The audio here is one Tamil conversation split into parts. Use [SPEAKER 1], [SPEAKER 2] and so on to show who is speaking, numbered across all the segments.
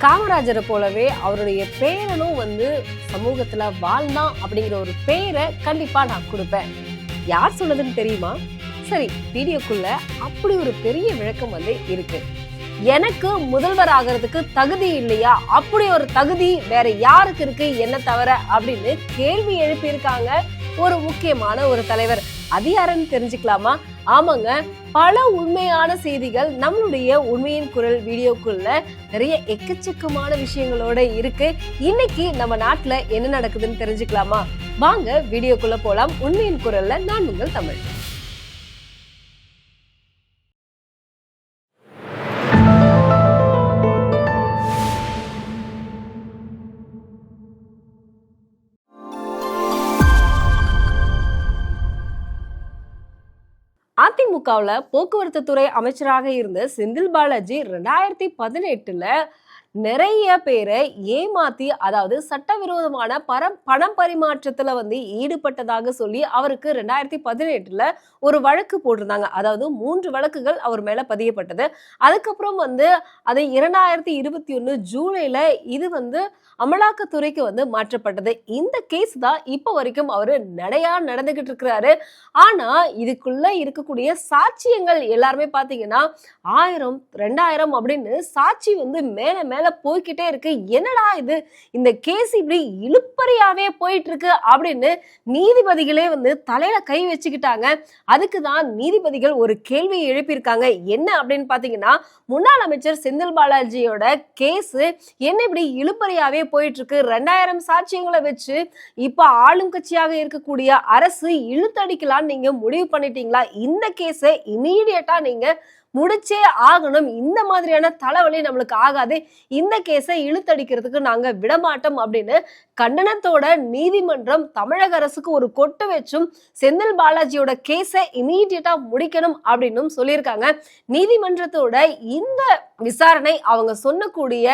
[SPEAKER 1] காமராஜரை போலவே அவருடைய பேரனும் வந்து சமூகத்துல வாழ்ந்தான் அப்படிங்கிற ஒரு பேரை கண்டிப்பா நான் கொடுப்பேன். யார் சொன்னதுன்னு தெரியுமா? சரி வீடியோக்குள்ள அப்படி ஒரு பெரிய விளக்கம் வந்து இருக்கு. எனக்கு முதல்வர் ஆகிறதுக்கு தகுதி இல்லையா? அப்படி ஒரு தகுதி வேற யாருக்கு இருக்கு? என்ன தவிர? அப்படின்னு கேள்வி எழுப்பியிருக்காங்க ஒரு முக்கியமான ஒரு தலைவர். அது யாருன்னு தெரிஞ்சுக்கலாமா? ஆமாங்க. பல உண்மையான செய்திகள் நம்மளுடைய உண்மையின் குரல் வீடியோக்குள்ள நிறைய எக்கச்சக்கமான விஷயங்களோட இருக்கு. இன்னைக்கு நம்ம நாட்டுல என்ன நடக்குதுன்னு தெரிஞ்சுக்கலாமா? வாங்க வீடியோக்குள்ள போலாம். உண்மையின் குரல்ல நான் உங்கள் தமிழ். திமுகவில் போக்குவரத்து துறை அமைச்சராக இருந்த செந்தில் பாலாஜி ரெண்டாயிரத்தி பதினெட்டுல நிறைய பேரை ஏமாத்தி அதாவது சட்டவிரோதமான பரம் பணம் பரிமாற்றத்துல வந்து ஈடுபட்டதாக சொல்லி அவருக்கு ரெண்டாயிரத்தி பதினெட்டுல ஒரு வழக்கு போட்டிருந்தாங்க. அதாவது மூன்று வழக்குகள் அவர் மேல பதியப்பட்டது. அதுக்கப்புறம் வந்து அது இரண்டாயிரத்தி இருபத்தி ஒன்று ஜூலைல இது வந்து அமலாக்கத்துறைக்கு வந்து மாற்றப்பட்டது. இந்த கேஸ் தான் இப்போ வரைக்கும் அவரு நடையா நடந்துகிட்டு இருக்கிறாரு. ஆனா இதுக்குள்ள இருக்கக்கூடிய சாட்சியங்கள் எல்லாருமே பாத்தீங்கன்னா ஆயிரம் ரெண்டாயிரம் அப்படின்னு சாட்சி வந்து மேல மேல போய்க்கிட்டே இருக்கு. என்னடா இது? இந்த கேஸ் இப்படி இழுப்பறியாவே போயிட்டு இருக்கு அப்படின்னு நீதிபதிகளே வந்து தலையில கை வச்சுக்கிட்டாங்க. அதுக்கு தான் நீதிபதிகள் ஒரு கேள்வியை எழுப்பியிருக்காங்க. என்ன அப்படின்னு பாத்தீங்கன்னா முன்னாள் அமைச்சர் செந்தில் பாலாஜியோட கேஸ் என்ன இப்படி இழுப்பறியாவே போயிட்டு இருக்கு ரெண்டாயிரம் சாட்சியங்களை வச்சு இப்ப ஆளும் கட்சியாக இருக்கக்கூடிய அரசு இழுத்தடிக்கலாம்னு நீங்க முடிவு பண்ணிட்டீங்களா? இந்த கேஸை இமீடியட்டா நீங்க முடிச்சே ஆகணும். இந்த மாதிரியான தலைவலி நம்மளுக்கு ஆகாது. இந்த கேஸை இழுத்தடிக்கிறதுக்கு நாங்க விடமாட்டோம் அப்படின்னு கண்டனத்தோட நீதிமன்றம் தமிழக அரசுக்கு ஒரு கொட்டு வச்சும் செந்தில் பாலாஜியோட கேஸை இமீடியட்டா முடிக்கணும் அப்படின்னும் சொல்லியிருக்காங்க. நீதிமன்றத்தோட இந்த விசாரணை அவங்க சொன்னக்கூடிய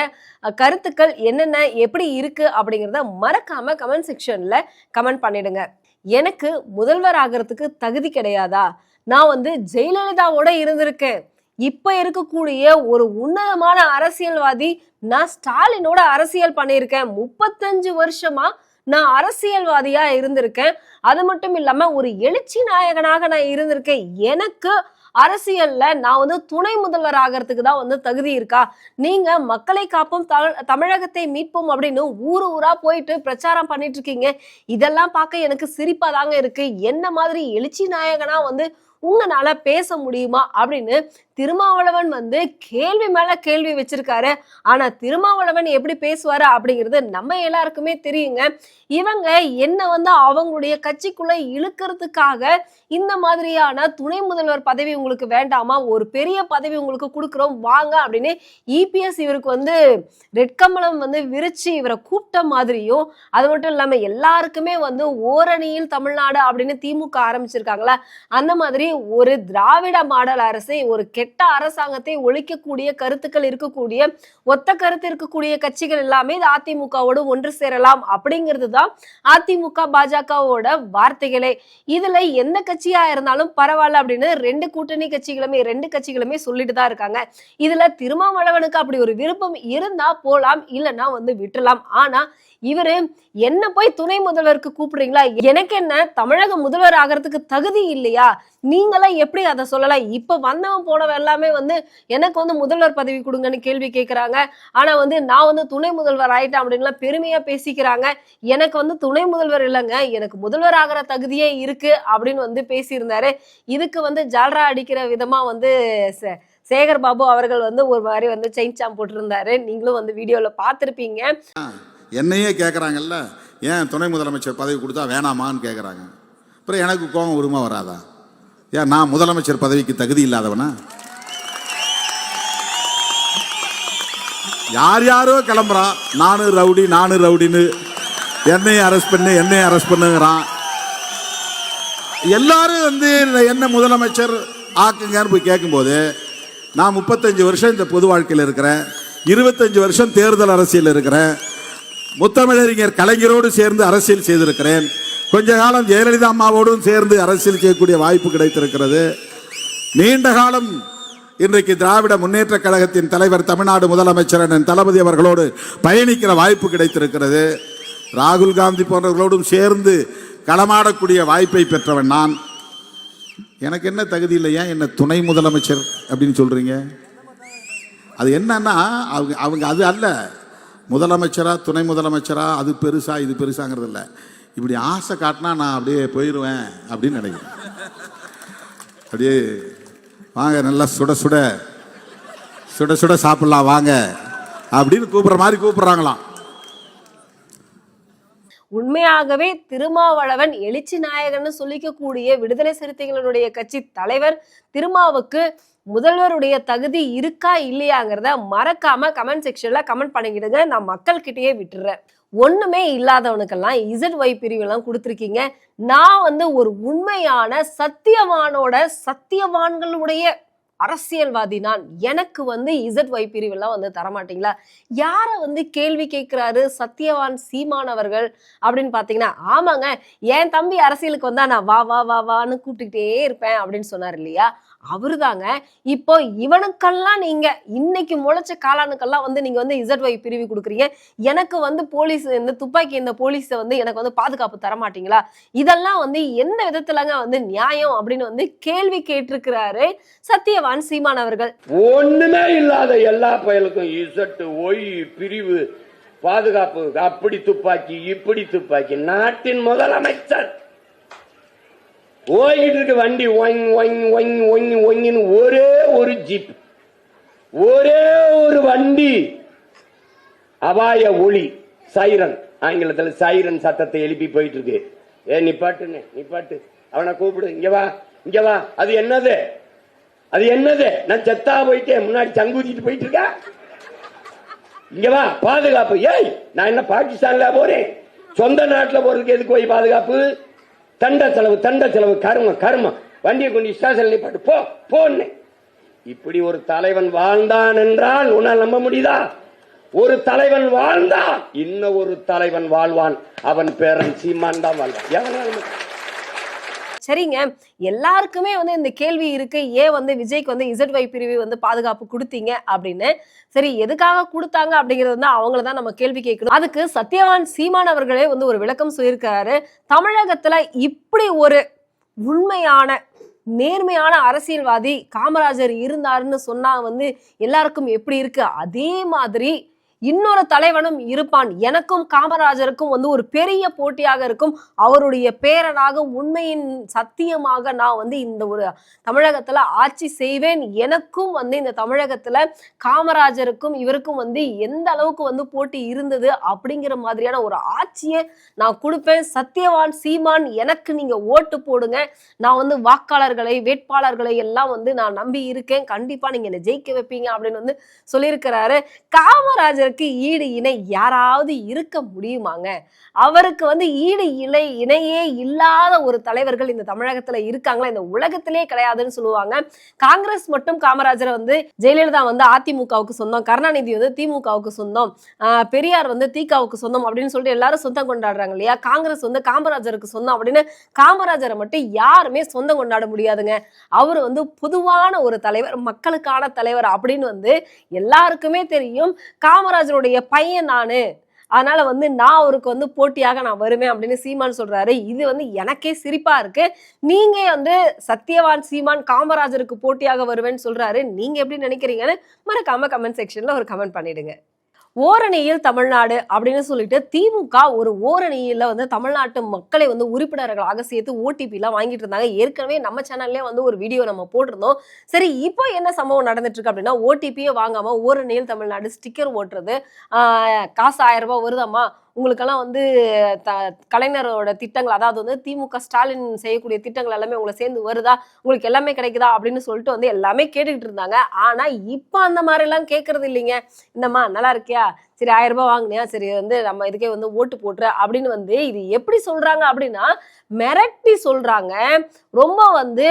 [SPEAKER 1] கருத்துக்கள் என்னென்ன எப்படி இருக்கு அப்படிங்கிறத மறக்காம கமெண்ட் செக்ஷன்ல கமெண்ட் பண்ணிடுங்க. எனக்கு முதல்வர் ஆகிறதுக்கு தகுதி கிடையாதா? நான் வந்து ஜெயலலிதாவோட இருந்திருக்கேன். இப்ப இருக்கக்கூடிய ஒரு உன்னதமான அரசியல்வாதி நான் ஸ்டாலினோட அரசியல் பண்ணியிருக்கேன். முப்பத்தஞ்சு வருஷமா நான் அரசியல்வாதியா இருந்திருக்கேன். அது மட்டும் இல்லாம ஒரு எழுச்சி நாயகனாக நான் இருந்திருக்கேன். எனக்கு அரசியல்ல நான் வந்து துணை முதல்வர் ஆகிறதுக்கு தான் வந்து தகுதி இருக்கா? நீங்க மக்களை காப்போம் தமிழ்- தமிழகத்தை மீட்போம் அப்படின்னு ஊரு ஊரா போயிட்டு பிரச்சாரம் பண்ணிட்டு இருக்கீங்க. இதெல்லாம் பார்க்க எனக்கு சிரிப்பா தாங்க இருக்கு. என்ன மாதிரி எழுச்சி நாயகனா வந்து உங்களால பேச முடியுமா அப்படின்னு திருமாவளவன் வந்து கேள்வி மேல கேள்வி வச்சிருக்காரு. ஆனா திருமாவளவன் எப்படி பேசுவாரு அப்படிங்கிறது நம்ம எல்லாருக்குமே தெரியுங்க. இவங்க என்ன வந்து அவங்களுடைய கட்சிக்குள்ள இழுக்கிறதுக்காக இந்த மாதிரியான துணை முதல்வர் பதவி உங்களுக்கு வேண்டாமா ஒரு பெரிய பதவி உங்களுக்கு கொடுக்குறோம் வாங்க அப்படின்னு இபிஎஸ் இவருக்கு வந்து ரெட் கமலம் வந்து விரிச்சு இவரை கூப்பிட்ட மாதிரியும் அது மட்டும் இல்லாம எல்லாருக்குமே வந்து ஓரணியில் தமிழ்நாடு அப்படின்னு திமுக ஆரம்பிச்சிருக்காங்களா? அந்த மாதிரி ஒரு திராவிட மாடல் அரசை ஒரு கெட்ட அரசாங்கத்தை ஒழிக்கக்கூடிய கருத்துக்கள் இருக்கக்கூடிய ஒத்த கருத்து இருக்கக்கூடிய கட்சிகள் எல்லாமே இது அதிமுகவோடு ஒன்று சேரலாம் அப்படிங்கிறது தான் அதிமுக பாஜகவோட வார்த்தைகளே. இதுல எந்த கட்சியா இருந்தாலும் பரவாயில்ல அப்படின்னு ரெண்டு கூட்டணி கட்சிகளுமே ரெண்டு கட்சிகளுமே சொல்லிட்டு தான் இருக்காங்க. இதுல திருமாவளவனுக்கு அப்படி ஒரு விருப்பம் இருந்தா போலாம் இல்லைன்னா வந்து விட்டுலாம் ஆனா இவரு என்ன போய் துணை முதல்வருக்கு கூப்பிடுறீங்களா? எனக்கு என்ன தமிழக முதல்வர் ஆகிறதுக்கு தகுதி இல்லையா? நீங்களாம் எப்படி அதை சொல்லலாம்? இப்ப வந்தவன் போனவன் எல்லாமே வந்து எனக்கு வந்து முதல்வர் பதவி கொடுங்கன்னு கேள்வி கேட்கறாங்க ஆனா வந்து நான் வந்து துணை முதல்வர் ஆயிட்டேன் அப்படின்லாம் பெருமையா பேசிக்கிறாங்க. எனக்கு வந்து துணை முதல்வர் இல்லைங்க. எனக்கு முதல்வர் ஆகிற தகுதியே இருக்கு அப்படின்னு வந்து பேசியிருந்தாரு. இதுக்கு வந்து ஜால்ரா அடிக்கிற விதமா வந்து சே- சேகர் பாபு அவர்கள் வந்து ஒரு மாதிரி வந்து செயின் சாம் போட்டிருந்தாரு. நீங்களும் வந்து வீடியோல பார்த்துருப்பீங்க.
[SPEAKER 2] என்னையே கேட்குறாங்கல்ல ஏன் துணை முதலமைச்சர் பதவி கொடுத்தா வேணாமான்னு கேட்குறாங்க அப்புறம் எனக்கு கோபம் உரிமை வராதா? ஏன் நான் முதலமைச்சர் பதவிக்கு தகுதி இல்லாதவனா? யார் யாரோ கிளம்புறான் நானும் ரவுடி நானும் ரவுடின்னு என்னையும் அரெஸ்ட் பண்ணு என்னையும் அரெஸ்ட் பண்ணுங்கிறான். எல்லாரும் வந்து என்ன முதலமைச்சர் ஆக்குங்கன்னு போய் கேட்கும்போது நான் முப்பத்தஞ்சு வருஷம் இந்த பொது வாழ்க்கையில் இருக்கிறேன். இருபத்தஞ்சு வருஷம் தேர்தல் அரசியல் இருக்கிறேன். முத்தமிழறிஞர் கலைஞரோடு சேர்ந்து அரசியல் செய்திருக்கிறேன். கொஞ்ச காலம் ஜெயலலிதா அம்மாவோடும் சேர்ந்து அரசியல் செய்யக்கூடிய வாய்ப்பு கிடைத்திருக்கிறது. நீண்ட காலம் இன்றைக்கு திராவிட முன்னேற்ற கழகத்தின் தலைவர் தமிழ்நாடு முதலமைச்சர் அண்ணன் தளபதி அவர்களோடு பயணிக்கிற வாய்ப்பு கிடைத்திருக்கிறது. ராகுல் காந்தி போன்றவர்களோடும் சேர்ந்து களமாடக்கூடிய வாய்ப்பை பெற்றவன் நான். எனக்கு என்ன தகுதி இல்லையா ஏன் என்ன துணை முதலமைச்சர் அப்படின்னு சொல்றீங்க? அது என்னன்னா அவங்க அவங்க அது அல்ல. முதலமைச்சரா துணை முதலமைச்சரா அது பெருசா இது பெருசாங்கிறது இல்லை. இப்படி ஆசை காட்டினா நான் அப்படியே போயிடுவேன் அப்படின்னு நினைக்கிறேன். அப்படியே வாங்க நல்லா சுட சுட. சுட சுட சாப்பிடலாம் வாங்க. அப்படின்னு கூப்பிட்ற மாதிரி கூப்பிடுறாங்களாம்.
[SPEAKER 1] உண்மையாகவே திருமாவளவன் எழுச்சி நாயகன்னு சொல்லிக்கக்கூடிய விடுதலை சிறுத்தைகளுடைய கட்சி தலைவர் திருமாவுக்கு முதல்வருடைய தகுதி இருக்கா இல்லையாங்கிறத மறக்காம கமெண்ட் செக்ஷன்ல கமெண்ட் பண்ணிக்கிடுங்க. நான் மக்கள்கிட்டயே விட்டுறேன். ஒண்ணுமே இல்லாதவனுக்கெல்லாம் இசட் ஒய் பிரிவுலாம் கொடுத்துருக்கீங்க. நான் வந்து ஒரு உண்மையான சத்தியவானோட சத்தியவான்களுடைய அரசியல்வாதி நான். எனக்கு வந்து இசட் ஒய் பிரிவெல்லாம் வந்து தரமாட்டீங்களா? யாரை வந்து கேள்வி கேட்கிறாரு? சத்தியவான் சீமானவர்கள் அப்படின்னு பார்த்தீங்கன்னா ஆமாங்க என் தம்பி அரசியலுக்கு வந்தா நான் வா வா வா வான்னு கூப்பிட்டுக்கிட்டே இருப்பேன் அப்படின்னு சொன்னார் இல்லையா? அவருதாங்க. இப்போ இவனுக்கெல்லாம் நீங்க இன்னைக்கு முளைச்ச காலானுக்கெல்லாம் வந்து நீங்க வந்து இசட் ஒய் பிரிவு கொடுக்குறீங்க. எனக்கு வந்து போலீஸ் இந்த துப்பாக்கி இந்த போலீஸை வந்து எனக்கு வந்து பாதுகாப்பு தர மாட்டீங்களா? இதெல்லாம் வந்து எந்த விதத்துலங்க வந்து நியாயம் அப்படின்னு வந்து கேள்வி கேட்டிருக்கிறாரு சத்யவான் சீமான் அவர்கள்.
[SPEAKER 3] ஒண்ணுமே இல்லாத எல்லா பயலுக்கும் இசட் ஒய் பிரிவு பாதுகாப்பு. அப்படி துப்பாக்கி இப்படி துப்பாக்கி. நாட்டின் முதலமைச்சர். ஓங்கிட்டு வண்டி. ஒங் ஒங் ஒங் ஒங் ஒங்கின்னு ஒரே ஒரு ஜீப். ஒரே ஒரு வண்டி. அபாய ஒளி. சைரன். ஆங்கிலத்தில் சைரன் சத்தத்தை எழுப்பி போயிட்டு இருக்கு ஏ நிப்பாட்டுன்னு நிப்பாட்டு அவனை கூப்பிடு. இங்க வா இங்க வா. அது என்னது? அது என்னது? நான் செத்தா போயிட்டேன் முன்னாடி சங்கூதிட்டு போயிட்டு இருக்கா இங்க வா பாதுகாப்பு. ஏய் நான் என்ன பாகிஸ்தான்ல போறேன்? சொந்த நாட்டுல போறதுக்கு எதுக்கு போய் பாதுகாப்பு? தண்ட செலவு தண்ட செலவு கருமம் கருமம் வண்டியை கொண்டு ஸ்டேஷன் நிப்பாட்டு. போ போன்னு. இப்படி ஒரு தலைவன் வாழ்ந்தான் என்றால் உன்னால் நம்ப முடியுதா? ஒரு தலைவன் வாழ்ந்தா இன்னும் ஒரு தலைவன் வாழ்வான். அவன் பேரன் சீமான் தான் வாழ்வான். எவனாலும்
[SPEAKER 1] சரிங்க. எல்லாருக்குமே வந்து இந்த கேள்வி இருக்கு. ஏன் வந்து விஜய்க்கு வந்து இசட் வை பிரிவு வந்து பாதுகாப்பு கொடுத்தீங்க அப்படின்னு. சரி எதுக்காக கொடுத்தாங்க அப்படிங்கிறது வந்து அவங்கள தான் நம்ம கேள்வி கேட்கணும். அதுக்கு சத்யவான் சீமான் அவர்களே வந்து ஒரு விளக்கம் சொல்லியிருக்காரு. தமிழகத்துல இப்படி ஒரு உண்மையான நேர்மையான அரசியல்வாதி காமராஜர் இருந்தாருன்னு சொன்னா வந்து எல்லாருக்கும் எப்படி இருக்கு? அதே மாதிரி இன்னொரு தலைவனும் இருப்பான். எனக்கும் காமராஜருக்கும் வந்து ஒரு பெரிய போட்டியாக இருக்கும். அவருடைய பேரனாக உண்மையின் சத்தியமாக நான் வந்து இந்த ஒரு தமிழகத்துல ஆட்சி செய்வேன். எனக்கும் வந்து இந்த தமிழகத்துல காமராஜருக்கும் இவருக்கும் வந்து எந்த அளவுக்கு வந்து போட்டி இருந்தது அப்படிங்கிற மாதிரியான ஒரு ஆட்சியை நான் கொடுப்பேன். சத்தியவான் சீமான் எனக்கு நீங்க ஓட்டு போடுங்க. நான் வந்து வாக்காளர்களை வேட்பாளர்களை எல்லாம் வந்து நான் நம்பி இருக்கேன். கண்டிப்பா நீங்க என்னை ஜெயிக்க வைப்பீங்க அப்படின்னு வந்து சொல்லியிருக்கிறாரு. காமராஜர் இதற்கு ஈடு இணை யாராவது இருக்க முடியுமாங்க? அவருக்கு வந்து ஈடு இணை இணையே இல்லாத ஒரு தலைவர்கள் இந்த தமிழகத்துல இருக்காங்களா? இந்த உலகத்திலே கிடையாதுன்னு சொல்லுவாங்க. காங்கிரஸ் மட்டும் காமராஜரை வந்து ஜெயலலிதா வந்து அதிமுகவுக்கு சொந்தம் கருணாநிதி வந்து திமுகவுக்கு சொந்தம் பெரியார் வந்து திகாவுக்கு சொந்தம் அப்படின்னு சொல்லிட்டு எல்லாரும் சொந்தம் கொண்டாடுறாங்க இல்லையா? காங்கிரஸ் வந்து காமராஜருக்கு சொந்தம் அப்படின்னு காமராஜரை மட்டும் யாருமே சொந்தம் கொண்டாட முடியாதுங்க. அவர் வந்து பொதுவான ஒரு தலைவர் மக்களுக்கான தலைவர் அப்படின்னு வந்து எல்லாருக்குமே தெரியும். காமராஜருடைய பையன் நானு. அதனால வந்து நான் அவருக்கு வந்து போட்டியாக நான் வருவேன் அப்படின்னு சீமான் சொல்றாரு. இது வந்து எனக்கே சிரிப்பா இருக்கு. நீங்க வந்து சத்யவான் சீமான் காமராஜருக்கு போட்டியாக வருவேன்னு சொல்றாரு. நீங்க எப்படி நினைக்கிறீங்கன்னு மறக்காம கமெண்ட் செக்ஷன்ல ஒரு கமெண்ட் பண்ணிடுங்க. ஓரணியில் தமிழ்நாடு அப்படின்னு சொல்லிட்டு திமுக ஒரு ஓரணியில் வந்து தமிழ்நாட்டு மக்களை வந்து உறுப்பினர்களாக சேர்த்து ஓடிபிலாம் வாங்கிட்டு இருந்தாங்க. ஏற்கனவே நம்ம சேனல்லே வந்து ஒரு வீடியோ நம்ம போட்டிருந்தோம். சரி இப்போ என்ன சம்பவம் நடந்துட்டு இருக்கு அப்படின்னா ஓடிபியே வாங்காம ஓரணியில் தமிழ்நாடு ஸ்டிக்கர் ஓட்டுறது காசு ஆயிரம் ரூபாய் வருதாமா உங்களுக்கெல்லாம் வந்து த கலைஞரோட திட்டங்கள் அதாவது வந்து திமுக ஸ்டாலின் செய்யக்கூடிய திட்டங்கள் எல்லாமே உங்களை சேர்ந்து வருதா? உங்களுக்கு எல்லாமே கிடைக்குதா? அப்படின்னு சொல்லிட்டு வந்து எல்லாமே கேட்டுக்கிட்டு இருந்தாங்க. ஆனால் இப்போ அந்த மாதிரிலாம் கேட்கறது இல்லைங்க. இந்தம்மா நல்லா இருக்கியா? சரி ஆயிரம் ரூபாய் வாங்கினியா? சரி வந்து நம்ம இதுக்கே வந்து ஓட்டு போட்டுரு அப்படின்னு வந்து இது எப்படி சொல்றாங்க அப்படின்னா மிரட்டி சொல்றாங்க. ரொம்ப வந்து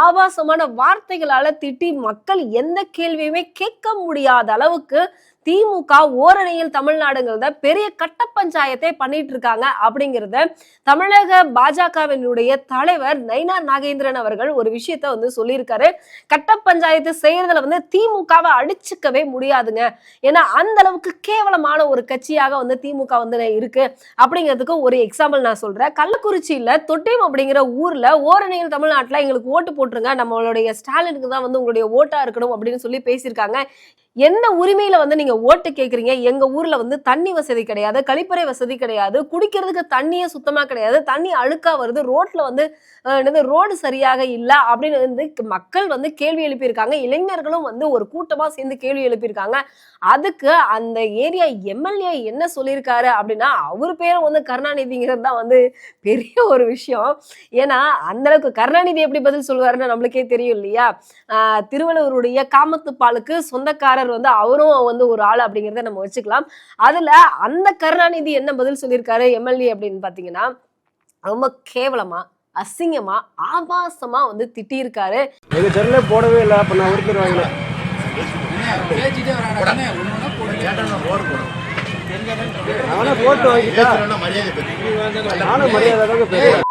[SPEAKER 1] ஆபாசமான வார்த்தைகளால திட்டி மக்கள் எந்த கேள்வியுமே கேட்க முடியாத அளவுக்கு திமுக ஓரணியில் தமிழ்நாடுங்கிறத பெரிய கட்ட பஞ்சாயத்தை பண்ணிட்டு இருக்காங்க அப்படிங்கிறத தமிழக பாஜகவினுடைய தலைவர் நைனா நாகேந்திரன் அவர்கள் ஒரு விஷயத்த வந்து சொல்லியிருக்காரு. கட்ட பஞ்சாயத்து செய்யறதுல வந்து திமுகவை அடிச்சுக்கவே முடியாதுங்க. ஏன்னா அந்த அளவுக்கு கேவலமான ஒரு கட்சியாக வந்து திமுக வந்து இருக்கு அப்படிங்கிறதுக்கு ஒரு எக்ஸாம்பிள் நான் சொல்றேன். கள்ளக்குறிச்சியில தொட்டியம் அப்படிங்கிற ஊர்ல ஓரணியில் தமிழ்நாட்டுல எங்களுக்கு ஓட்டு போட்டுருங்க. நம்மளுடைய ஸ்டாலினுக்கு தான் வந்து உங்களுடைய ஓட்டா இருக்கணும் அப்படின்னு சொல்லி பேசியிருக்காங்க. என்ன உரிமையில வந்து நீங்க ஓட்டு கேட்குறீங்க எங்க ஊர்ல வந்து தண்ணி வசதி கிடையாது கழிப்பறை வசதி கிடையாது குடிக்கிறதுக்கு தண்ணியே சுத்தமா கிடையாது தண்ணி அழுக்கா வருது ரோட்ல வந்து என்னது ரோடு சரியாக இல்லை அப்படின்னு வந்து மக்கள் வந்து கேள்வி எழுப்பியிருக்காங்க. இளைஞர்களும் வந்து ஒரு கூட்டமா சேர்ந்து கேள்வி எழுப்பியிருக்காங்க. அதுக்கு அந்த ஏரியா எம்எல்ஏ என்ன சொல்லியிருக்காரு அப்படின்னா அவர் பேரும் வந்து கருணாநிதிங்கிறது தான் வந்து பெரிய ஒரு விஷயம். ஏன்னா அந்த அளவுக்கு கருணாநிதி எப்படி பதில் சொல்லுவாருன்னு நம்மளுக்கே தெரியும் இல்லையா? திருவள்ளுவருடைய காமத்து பாலுக்கு சொந்தக்காரர் வந்து அவரும் வந்து ஒரு ஆள் அப்படிங்கிறத நம்ம வச்சுக்கலாம். அதுல அந்த கருணாநிதி என்ன பதில் சொல்லியிருக்காரு எம்எல்ஏ அப்படின்னு பாத்தீங்கன்னா ரொம்ப கேவலமா அசிங்கமா ஆபாசமா வந்து திட்டியிருக்காரு.
[SPEAKER 4] எங்க செல்ல போடவே இல்லை அப்ப நான் ஒருத்தர் வாங்கல போட்டு வாங்கிட்டா நானும் மரியாதை தாங்க பேசுறேன்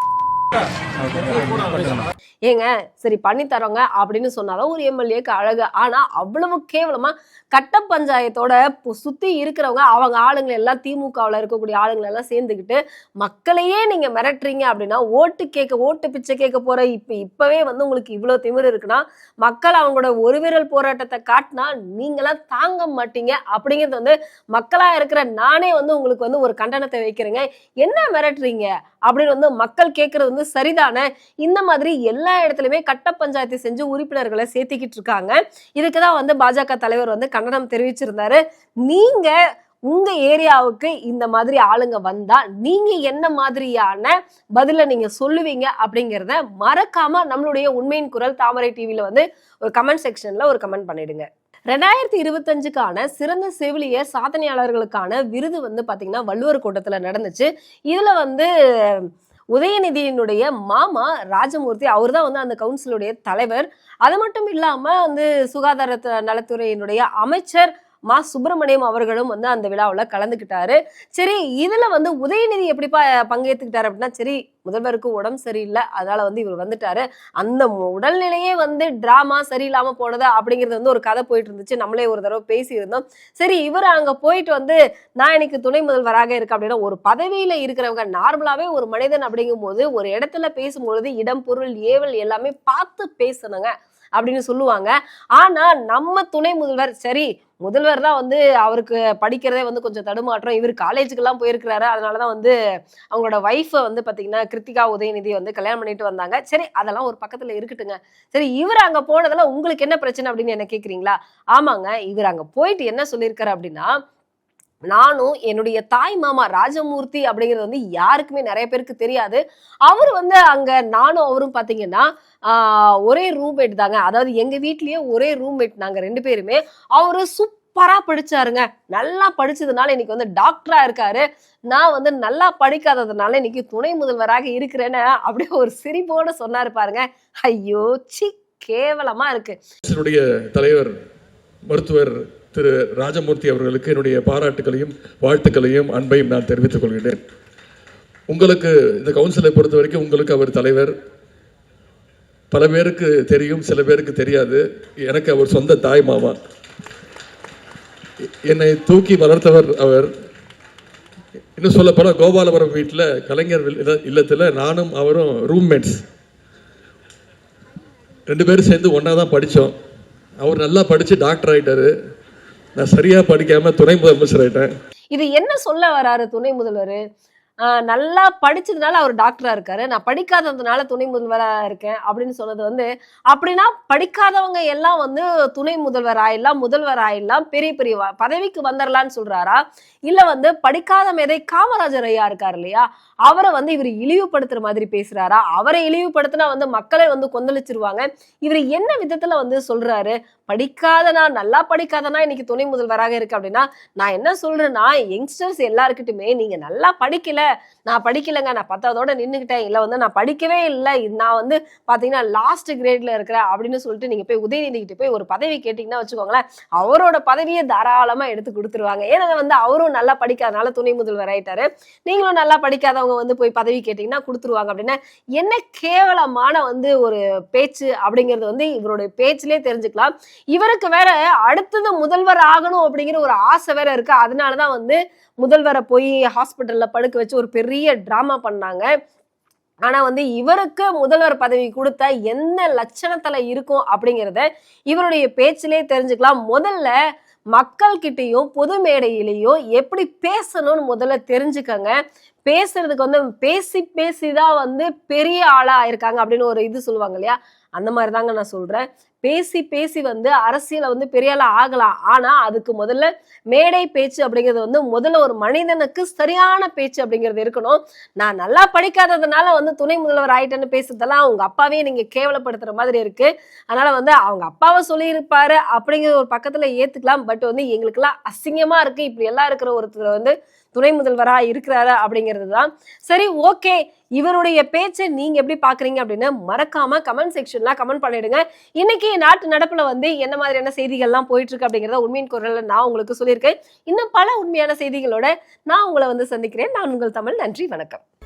[SPEAKER 1] ஏங்க சரி பண்ணி தரோங்க அப்படின்னு சொன்னாலும் ஒரு எம்எல்ஏக்கு அழகு. ஆனா அவ்வளவு கேவலமா கட்ட பஞ்சாயத்தோட சுற்றி சுத்தி இருக்கிறவங்க அவங்க ஆளுங்களை எல்லாம் திமுகவில் இருக்கக்கூடிய ஆளுங்களை எல்லாம் சேர்ந்துக்கிட்டு மக்களையே நீங்க மிரட்டுறீங்க அப்படின்னா ஓட்டு கேட்க ஓட்டு பிச்சை கேட்க போற இப்ப இப்பவே வந்து உங்களுக்கு இவ்வளவு திமிர் இருக்குன்னா மக்கள் அவங்களோட ஒரு விரல் போராட்டத்தை காட்டினா நீங்களாம் தாங்க மாட்டீங்க அப்படிங்கிறது வந்து மக்களா இருக்கிற நானே வந்து உங்களுக்கு வந்து ஒரு கண்டனத்தை வைக்கிறேங்க. என்ன மிரட்டுறீங்க? அப்படின்னு வந்து மக்கள் கேட்கறது வந்து சரிதானே? இந்த மாதிரி எல்லா இடத்துலையுமே கட்ட பஞ்சாயத்து செஞ்சு உறுப்பினர்களை சேர்த்திக்கிட்டு இருக்காங்க. இதுக்கு தான் வந்து பாஜக தலைவர் வந்து கண்டனம் தெரிவிச்சிருந்தாரு. நீங்க உங்க ஏரியாவுக்கு இந்த மாதிரி ஆளுங்க வந்தா நீங்க என்ன மாதிரியான பதில நீங்க சொல்லுவீங்க அப்படிங்கிறத மறக்காம நம்மளுடைய உண்மையின் குரல் தாமரை டிவியில வந்து ஒரு கமெண்ட் செக்ஷன்ல ஒரு கமெண்ட் பண்ணிடுங்க. ரெண்டாயிரத்தி இருபத்தஞ்சுக்கான சிறந்த செவிலியர் சாதனையாளர்களுக்கான விருது வந்து பார்த்தீங்கன்னா வள்ளுவர் கூட்டத்தில் நடந்துச்சு. இதில் வந்து உதயநிதியினுடைய மாமா ராஜமூர்த்தி அவர் தான் வந்து அந்த கவுன்சிலுடைய தலைவர். அது மட்டும் இல்லாமல் வந்து சுகாதார நலத்துறையினுடைய அமைச்சர் மா சுப்பிரமணியம் அவர்களும் வந்து அந்த விழாவில் கலந்துக்கிட்டாரு. சரி இதுல வந்து உதயநிதி எப்படிப்பா பங்கேற்றுக்கிட்டாரு அப்படின்னா சரி முதல்வருக்கு உடம்பு சரியில்லை அதனால வந்து இவர் வந்துட்டாரு. அந்த உடல்நிலையே வந்து டிராமா சரியில்லாம போனது அப்படிங்கிறது வந்து ஒரு கதை போயிட்டு இருந்துச்சு. நம்மளே ஒரு தடவை பேசியிருந்தோம். சரி இவர் அங்க போயிட்டு வந்து நான் எனக்கு துணை முதல்வராக இருக்கேன் அப்படின்னா ஒரு பதவியில இருக்கிறவங்க நார்மலாவே ஒரு மனிதன் அப்படிங்கும்போது ஒரு இடத்துல பேசும்பொழுது இடம் பொருள் ஏவல் எல்லாமே பார்த்து பேசணுங்க. அப்படின்னு சொல்லுவாங்க. ஆனா நம்ம துணை முதல்வர் சரி முதல்வர் தான் வந்து அவருக்கு படிக்கிறதே வந்து கொஞ்சம் தடுமாற்றம். இவர் காலேஜுக்கெல்லாம் போயிருக்கிறாரு. அதனாலதான் வந்து அவங்களோட ஒய்ஃபை வந்து பார்த்தீங்கன்னா கிருத்திகா உதயநிதி வந்து கல்யாணம் பண்ணிட்டு வந்தாங்க. சரி அதெல்லாம் ஒரு பக்கத்தில் இருக்கட்டுங்க. சரி இவர் அங்கே போனதெல்லாம் உங்களுக்கு என்ன பிரச்சனை அப்படின்னு என்ன கேட்குறீங்களா ஆமாங்க இவர் அங்கே போயிட்டு என்ன சொல்லியிருக்காரு அப்படின்னா நானும் என்னுடைய தாய் மாமா ராஜமூர்த்தி அப்படிங்கிறது வந்து யாருக்குமே நிறைய பேருக்கு தெரியாது. அவர் வந்து அங்க நானும் அவரும் பாத்தீங்கன்னா ஒரே ரூம்மேட் தாங்க. அதாவது எங்க வீட்லயே ஒரே ரூம்மேட் நாங்க ரெண்டு பேருமே. அவரு சூப்பரா படிச்சாருங்க. நல்லா படிச்சதுனால இன்னைக்கு வந்து டாக்டரா இருக்காரு. நான் வந்து நல்லா படிக்காததுனால இன்னைக்கு துணை முதல்வராக இருக்கிறேன்னு அப்படியே ஒரு சிரிப்போட சொன்னாரு பாருங்க. ஐயோ சி கேவலமா இருக்கு.
[SPEAKER 5] தலைவர் மருத்துவர் திரு ராஜமூர்த்தி அவர்களுக்கு என்னுடைய பாராட்டுகளையும் வாழ்த்துக்களையும் அன்பையும் நான் தெரிவித்துக் கொள்கிறேன். உங்களுக்கு இந்த கவுன்சிலை பொறுத்த வரைக்கும் உங்களுக்கு அவர் தலைவர். பல பேருக்கு தெரியும் சில பேருக்கு தெரியாது. எனக்கு அவர் சொந்த தாய் மாமா. என்னை தூக்கி வளர்த்தவர் அவர். இன்னும் சொல்லப்போனால் கோபாலபுரம் வீட்டில் கலைஞர் இல்ல- இல்லத்தில் நானும் அவரும் ரூம்மேட்ஸ் ரெண்டு பேரும் சேர்ந்து ஒன்றா தான் படித்தோம் அவர் நல்லா படித்து டாக்டர் ஆகிட்டார் நான் சரியாக படிக்காமல் துணை முதலமைச்சர் ஆயிட்டேன்.
[SPEAKER 1] இது என்ன சொல்ல வராரு துணை முதல்வர்? நல்லா படிச்சதுனால அவர் டாக்டரா இருக்காரு. நான் படிக்காததுனால துணை முதல்வரா இருக்கேன் அப்படின்னு சொன்னது வந்து அப்படின்னா படிக்காதவங்க எல்லாம் வந்து துணை முதல்வர் ஆயிடலாம் முதல்வர் ஆயிடலாம் பெரிய பெரிய பதவிக்கு வந்துடலான்னு சொல்றாரா? இல்ல வந்து படிக்காத மேதை காமராஜர் ஐயா இருக்காரு இல்லையா? அவரை வந்து இவர் இழிவுபடுத்துற மாதிரி பேசுறாரா? அவரை இழிவுபடுத்தினா வந்து மக்களை வந்து கொந்தளிச்சிருவாங்க. இவர் என்ன விதத்துல வந்து சொல்றாரு? படிக்காதனா? நல்லா படிக்காதனா இன்னைக்கு துணை முதல்வராக இருக்கு அப்படின்னா நான் என்ன சொல்றேன்னா யங்ஸ்டர்ஸ் எல்லாருக்கிட்டுமே நீங்க நல்லா படிக்கல. நான் படிக்கலைங்க. நான் பத்தாவதோட நின்றுக்கிட்டேன் இல்லை வந்து நான் படிக்கவே இல்லை. நான் வந்து பார்த்தீங்கன்னா லாஸ்ட் கிரேட்ல இருக்கிறேன். அப்படின்னு சொல்லிட்டு நீங்கள் போய் உதயநிதி கிட்ட போய் ஒரு பதவி கேட்டிங்கன்னா வச்சுக்கோங்களேன் அவரோட பதவியை தாராளமாக எடுத்து கொடுத்துருவாங்க. ஏன்னா வந்து அவரும் நல்லா படிக்காதனால துணை முதல்வர் ஆயிட்டாரு. நீங்களும் நல்லா படிக்காதவங்க வந்து போய் பதவி கேட்டிங்கன்னா கொடுத்துருவாங்க அப்படின்னா என்ன கேவலமான வந்து ஒரு பேச்சு அப்படிங்கிறது வந்து இவருடைய பேச்சிலே தெரிஞ்சுக்கலாம். இவருக்கு வேற அடுத்தது முதல்வர் ஆகணும் அப்படிங்கிற ஒரு ஆசை வேற இருக்கு. அதனாலதான் வந்து முதல்வரை போய் ஹாஸ்பிட்டல்ல படுக்க வச்சு ஒரு பெரிய டிராமா பண்ணாங்க. ஆனா வந்து இவருக்கு முதல்வர் பதவி கொடுத்த என்ன லட்சணத்துல இருக்கும் அப்படிங்கிறத இவருடைய பேச்சிலே தெரிஞ்சுக்கலாம். முதல்ல மக்கள்கிட்டையும் பொது மேடையிலையும் எப்படி பேசணும்னு முதல்ல தெரிஞ்சுக்கங்க. பேசுறதுக்கு வந்து பேசி பேசி தான் வந்து பெரிய ஆளா இருக்காங்க அப்படின்னு ஒரு இது சொல்லுவாங்க இல்லையா? அந்த மாதிரி தாங்க நான் சொல்றேன். பேசி பேசி வந்து அரசியல வந்து பெரிய ஆளா ஆகலாம். ஆனா அதுக்கு முதல்ல மேடை பேச்சு அப்படிங்கிறது வந்து முதல்ல ஒரு மனிதனுக்கு சரியான பேச்சு அப்படிங்கிறது இருக்கணும். நான் நல்லா படிக்காததுனால வந்து துணை முதல்வர் ஆயிட்டேன்னு பேசுறதெல்லாம் அவங்க அப்பாவே நீங்க கேவலப்படுத்துற மாதிரி இருக்கு. அதனால வந்து அவங்க அப்பாவை சொல்லியிருப்பாரு அப்படிங்கிற ஒரு பக்கத்துல ஏத்துக்கலாம். பட் வந்து எங்களுக்கெல்லாம் அசிங்கமா இருக்கு. இப்படி எல்லாம் இருக்கிற ஒருத்தர் வந்து துணை முதல்வரா இருக்கிறாரு அப்படிங்கிறது தான் சரி ஓகே. இவருடைய பேச்சை நீங்க எப்படி பாக்குறீங்க அப்படின்னு மறக்காம கமெண்ட் செக்ஷன்ல கமெண்ட் பண்ணிடுங்க. இன்னைக்கு நாட்டு நடப்புல வந்து என்ன மாதிரியான செய்திகள்லாம் போயிட்டு இருக்கு அப்படிங்கறத உண்மையின் குரல்ல நான் உங்களுக்கு சொல்லியிருக்கேன். இன்னும் பல உண்மையான செய்திகளோட நான் உங்களை வந்து சந்திக்கிறேன். நான் உங்கள் தமிழ். நன்றி வணக்கம்.